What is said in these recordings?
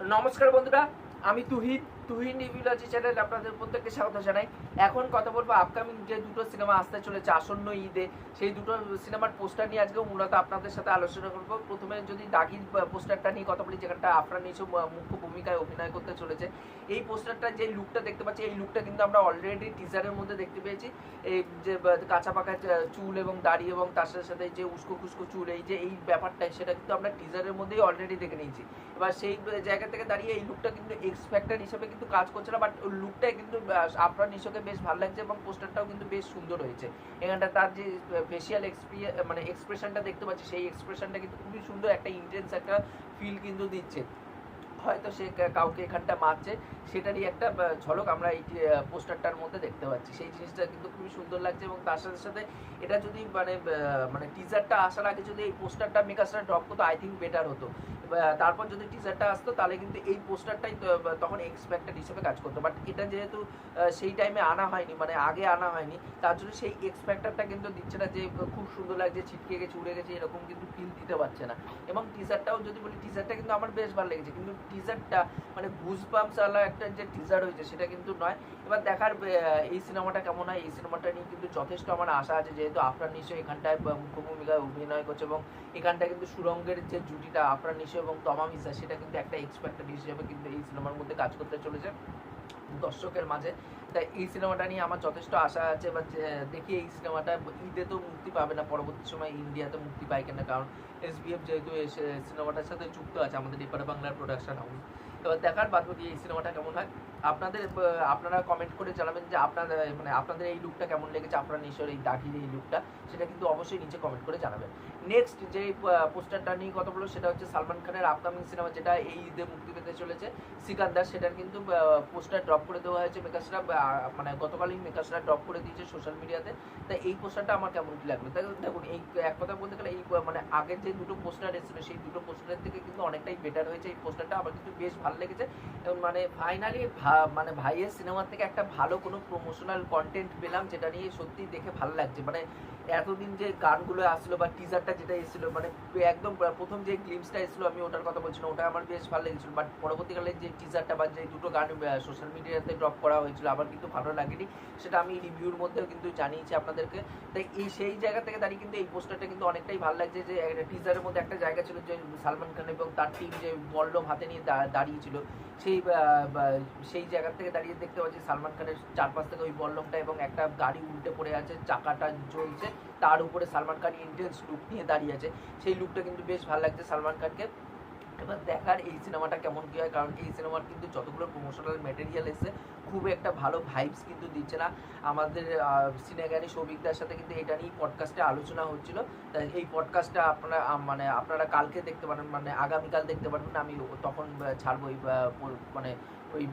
নমস্কার বন্ধুরা আমি তুহিন। তুহিন রিভিউলজি চ্যানেল আপনাদের প্রত্যেককে স্বাগত জানাই। এখন কথা বলব আপকামিং যে দুটো সিনেমা আসতে চলেছে, আসন্ন ঈদে। সেই দুটো সিনেমার পোস্টার নিয়ে আজকে মূলত আপনাদের সাথে আলোচনা করব। প্রথমে যদি দাগির পোস্টারটা নিয়ে কথা বলি, যেখানটা আফরান নিশো মুখ্য ভূমিকায় অভিনয় করতে চলেছে। এই পোস্টারটা যে লুকটা দেখতে পাচ্ছি, এই লুকটা কিন্তু আমরা অলরেডি টিজারের মধ্যে দেখতে পেয়েছি। এই যে কাঁচা পাকা চুল এবং দাড়ি এবং তার সাথে সাথে যে উস্কো খুস্কো চুল, এই যে, এই ব্যাপারটা, সেটা কিন্তু আমরা টিজারের মধ্যেই অলরেডি দেখে নিয়েছি। এবার সেই জায়গা থেকে দাঁড়িয়ে এই লুকটা কিন্তু এক্স ফ্যাক্টর হিসেবে কিন্তু কাজ করছে না বাট লুকটাই কিন্তু আপনার নিশোকে বেশ ভালো লাগছে এবং পোস্টারটাও কিন্তু বেশ সুন্দর হয়েছে। এখানটা তার যে ফেসিয়াল মানে এক্সপ্রেশনটা দেখতে পাচ্ছি, সেই এক্সপ্রেশনটা কিন্তু খুবই সুন্দর, একটা ইন্টেন্স একটা ফিল কিন্তু দিচ্ছে। হয়তো সে কাউকে এখানটা মারছে, সেটারই একটা ঝলক আমরা এই পোস্টারটার মধ্যে দেখতে পাচ্ছি। সেই জিনিসটা কিন্তু খুবই সুন্দর লাগছে এবং তার সাথে সাথে এটা যদি মানে মানে টিজারটা আসার আগে যদি এই পোস্টারটা মেকার্সরা ড্রপ করতো আই থিঙ্ক বেটার হতো। তারপর যদি টিজারটা আসতো, তাহলে কিন্তু এই পোস্টারটাই তখন এক্সপেক্টেড হিসেবে কাজ করতো। বাট এটা যেহেতু সেই টাইমে আনা হয়নি মানে আগে আনা হয়নি, তার জন্য সেই এক্সপেক্টারটা কিন্তু দিচ্ছে না যে, খুব সুন্দর লাগছে, ছিটকে গেছে, উড়ে গেছে, এরকম কিন্তু ফিল দিতে পারছে না। এবং টিজারটাও যদি বলি টিজারটা কিন্তু আমার বেশ ভালো লেগেছে, কিন্তু টিজারটা মানে গুজ পাম্পস আলা একটা যে টিজার হয়েছে, সেটা কিন্তু নয়। এবার দেখার এই সিনেমাটা কেমন হয়, এই সিনেমাটা নিয়ে কিন্তু যথেষ্ট আমার আশা আছে, যেহেতু আফরান নিশো এখানটায় মুখ্য ভূমিকায় অভিনয় করছে এবং এখানটা কিন্তু সুরঙ্গের যে জুটিটা, আফরান নিশো এবং তমামিসা সেটা কিন্তু একটা এক্সপেক্টেড হিসেবে কিন্তু এই সিনেমার মধ্যে কাজ করতে চলেছে। দর্শকের মাঝে তাই এই সিনেমাটা নিয়ে আমার যথেষ্ট আশা আছে বা দেখি এই সিনেমাটা ঈদে তো মুক্তি পাবে না, পরবর্তী সময় ইন্ডিয়াতে মুক্তি পায় কিনা, কারণ এসবিএফ যেহেতু এই সে- সিনেমাটার সাথে যুক্ত আছে, আমাদের এপারে বাংলার প্রোডাকশন হাউস এবার দেখার বাদ বাকি এই সিনেমাটা কেমন হয়? আপনাদের আপনারা কমেন্ট করে জানাবেন যে আপনাদের মানে আপনাদের এই লুকটা কেমন লেগেছে, আপনার নিশ্চয় এই দাগির এই লুকটা সেটা কিন্তু অবশ্যই নিচে কমেন্ট করে জানাবেন। নেক্সট যে পোস্টারটা নিয়ে কথা বলব, সেটা হচ্ছে সালমান খানের আপকামিং সিনেমা যেটা এই ঈদে মুক্তি পেতে চলেছে, সিকান্দার, সেটার কিন্তু পোস্টার ড্রপ করে দেওয়া হয়েছে মেকার্সরা মানে গতকালই মেকার্সরা ড্রপ করে দিয়েছে সোশ্যাল মিডিয়াতে তাই এই পোস্টারটা আমার কেমন কি লাগল? তাই দেখুন, এই এক কথা বলতে গেলে এই মানে আগের যে দুটো পোস্টার এসেছিল, সেই দুটো পোস্টারের থেকে কিন্তু অনেকটাই বেটার হয়েছে এই পোস্টারটা আমার কিন্তু বেশ ভালো লেগেছে। এবং মানে ফাইনালি মানে ভাইয়ের সিনেমার থেকে একটা ভালো কোনো প্রমোশনাল কন্টেন্ট পেলাম, যেটা নিয়ে সত্যি দেখে ভালো লাগছে। মানে এতদিন যে গানগুলো আসলো বা টিজারটা যেটা এসেছিল মানে একদম প্রথম যে গ্লিমসটা এসেছিল, আমি ওটার কথা বলছি না, ওটা আমার বেশ ভালো লেগেছিল। বাট পরবর্তীকালে যে টিজারটা বা যে দুটো গান সোশ্যাল মিডিয়াতে ড্রপ করা হয়েছিল আমার কিন্তু ভালো লাগেনি। সেটা আমি রিভিউর মধ্যেও কিন্তু জানিয়েছি আপনাদেরকে। তাই এই সেই জায়গা থেকে দাঁড়িয়ে কিন্তু এই পোস্টারটা কিন্তু অনেকটাই ভালো লাগছে যে টিজারের মধ্যে একটা জায়গা ছিল যে, সালমান খান এবং তার টিম যে বল্লম হাতে নিয়ে দাঁড়িয়েছিল, সেই সেই জায়গা থেকে দাঁড়িয়ে দেখতে পাচ্ছি সালমান খানের চারপাশ থেকে ওই বল্লমটা এবং একটা গাড়ি উল্টে পড়ে আছে, চাকাটা জ্বলছে, তার উপরে সালমান খান ইন্টেন্স লুক নিয়ে দাঁড়িয়ে আছে। সেই লুকটা কিন্তু বেশ ভালো লাগছে সালমান খানকে। এবার দেখার এই সিনেমাটা কেমন কি হয়? কারণ এই সিনেমার কিন্তু যতগুলো প্রমোশনাল ম্যাটেরিয়াল এসেছে খুব একটা ভালো ভাইবস কিন্তু দিচ্ছে না। আমাদের সিনেগানি সৌভিকদার সাথে কিন্তু এটা নিয়ে পডকাস্টে আলোচনা হচ্ছিল। তাই এই পডকাস্টটা আপনারা মানে আপনারা কালকে দেখতে পারেন মানে আগামীকাল দেখতে পারবেন। আমি তখন ছাড়বো ওই মানে ওই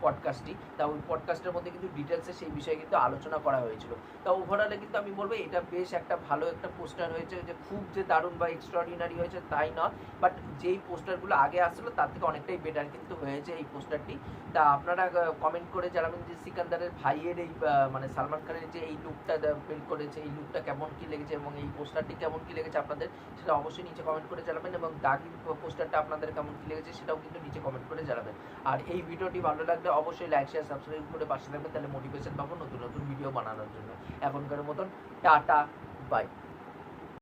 পডকাস্টটি তা ওই পডকাস্টের মধ্যে কিন্তু ডিটেলসে সেই বিষয়ে কিন্তু আলোচনা করা হয়েছিল। তা ওভারঅলে কিন্তু আমি বলব, এটা বেশ একটা ভালো একটা পোস্টার হয়েছে যে খুব যে দারুণ বা এক্সট্রাঅর্ডিনারি হয়েছে তাই নয়। বাট যেই পোস্টারগুলো আগে আসলো তার থেকে অনেকটাই বেটার কিন্তু হয়েছে এই পোস্টারটি তা আপনারা কমেন্ট করে জানাবেন যে সিকান্দারের ভাইয়ের এই মানে সালমান খানের যে এই লুকটা বিল্ড করেছে, এই লুকটা কেমন কি লেগেছে এবং এই পোস্টারটি কেমন কি লেগেছে আপনাদের, সেটা অবশ্যই নিচে কমেন্ট করে জানাবেন এবং দাগি পোস্টারটা আপনাদের কেমন কি লেগেছে সেটাও কিন্তু নিচে কমেন্ট করে জানাবেন। আর এই ভিডিওটি ভালো লাগলে অবশ্যই লাইক শেয়ার সাবস্ক্রাইব করে পাশে থাকবেন, তাহলে মোটিভেশন পাবো নতুন নতুন ভিডিও বানানোর জন্য। এখনকার মতন, টাটা বাই